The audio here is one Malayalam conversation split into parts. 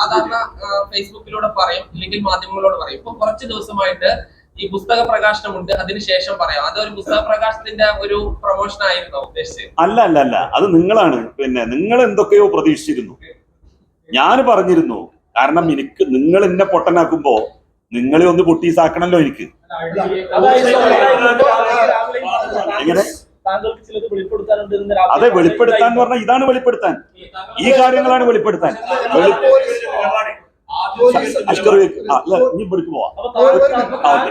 സാധാരണ ഫേസ്ബുക്കിലൂടെ പറയും അല്ലെങ്കിൽ മാധ്യമങ്ങളോട് പറയും. ഇപ്പൊ കുറച്ച് ദിവസമായിട്ട് ഈ പുസ്തക പ്രകാശനമുണ്ട്. അതിനുശേഷം പറയാം. അതൊരു പുസ്തക പ്രകാശനത്തിന്റെ ഒരു പ്രൊമോഷൻ ആയിരുന്നോ ഉദ്ദേശിച്ചത്. അല്ല അല്ല അല്ല. അത് നിങ്ങളാണ്. പിന്നെ നിങ്ങൾ എന്തൊക്കെയോ പ്രതീക്ഷിച്ചിരുന്നു. ഞാൻ പറഞ്ഞിരുന്നു. കാരണം എനിക്ക് നിങ്ങൾ എന്നെ പൊട്ടനാക്കുമ്പോ നിങ്ങളെ ഒന്ന് പൊട്ടീസാക്കണല്ലോ എനിക്ക്. എങ്ങനെ? അതെ വെളിപ്പെടുത്താൻ പറഞ്ഞാൽ ഇതാണ് വെളിപ്പെടുത്താൻ. ഈ കാര്യങ്ങളാണ് വെളിപ്പെടുത്താൻ. വെളി- അഷ്കർ അല്ല ഇനി ഇവിടേക്ക് പോവാം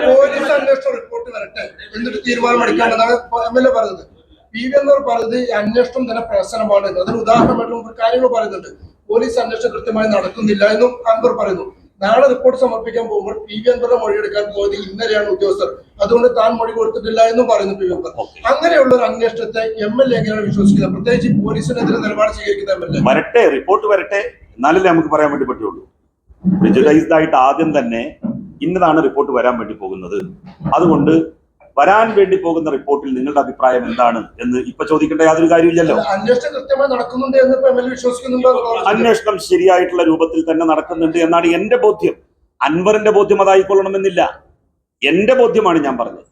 പോലീസ് റിപ്പോർട്ട് വരട്ടെ എന്നിട്ട് തീരുമാനം എടുക്കാമെന്നാണ് എം എൽ എ പറഞ്ഞത് പി വി എന്നവർ പറയുന്നത് അന്വേഷണം തന്നെ പ്രശ്നമാണ് അതിന് ഉദാഹരണമായിട്ട് നമുക്ക് കാര്യങ്ങൾ പറയുന്നുണ്ട് പോലീസ് അന്വേഷണം കൃത്യമായി നടക്കുന്നില്ല എന്നും അൻവർ പറയുന്നു നാളെ റിപ്പോർട്ട് സമർപ്പിക്കാൻ പോകുമ്പോൾ പി വി അൻവറുടെ മൊഴി എടുക്കാൻ പോയത് ഇന്നലെയാണ് ഉദ്യോഗസ്ഥർ അതുകൊണ്ട് താൻ മൊഴി കൊടുത്തിട്ടില്ല എന്നും പറയുന്നു പി വി അൻവർ. അങ്ങനെയുള്ള ഒരു അന്വേഷണത്തെ എം എൽ എ എങ്ങനെയാണ് വിശ്വസിക്കുന്നത് പ്രത്യേകിച്ച് പോലീസിനെതിരെ നിലപാട് സ്വീകരിക്കുന്ന എം എൽ എ വരട്ടെ റിപ്പോർട്ട് വരട്ടെ എന്നാലല്ലേ നമുക്ക് പറയാൻ വേണ്ടി പറ്റുള്ളൂ പ്രിജുഡൈസ്ഡ് ആയിട്ട് ആദ്യം തന്നെ ഇന്നതാണ് റിപ്പോർട്ട് വരാൻ വേണ്ടി പോകുന്നത്. അതുകൊണ്ട് വരാൻ വേണ്ടി പോകുന്ന റിപ്പോർട്ടിൽ നിങ്ങളുടെ അഭിപ്രായം എന്താണ് എന്ന് ഇപ്പൊ ചോദിക്കേണ്ട യാതൊരു കാര്യമില്ലല്ലോ. അന്വേഷണം ശരിയായിട്ടുള്ള രൂപത്തിൽ തന്നെ നടക്കുന്നുണ്ട് എന്നാണ് എന്റെ ബോധ്യം. അൻവറിന്റെ ബോധ്യം അതായിക്കൊള്ളണമെന്നില്ല. എന്റെ ബോധ്യമാണ് ഞാൻ പറഞ്ഞത്.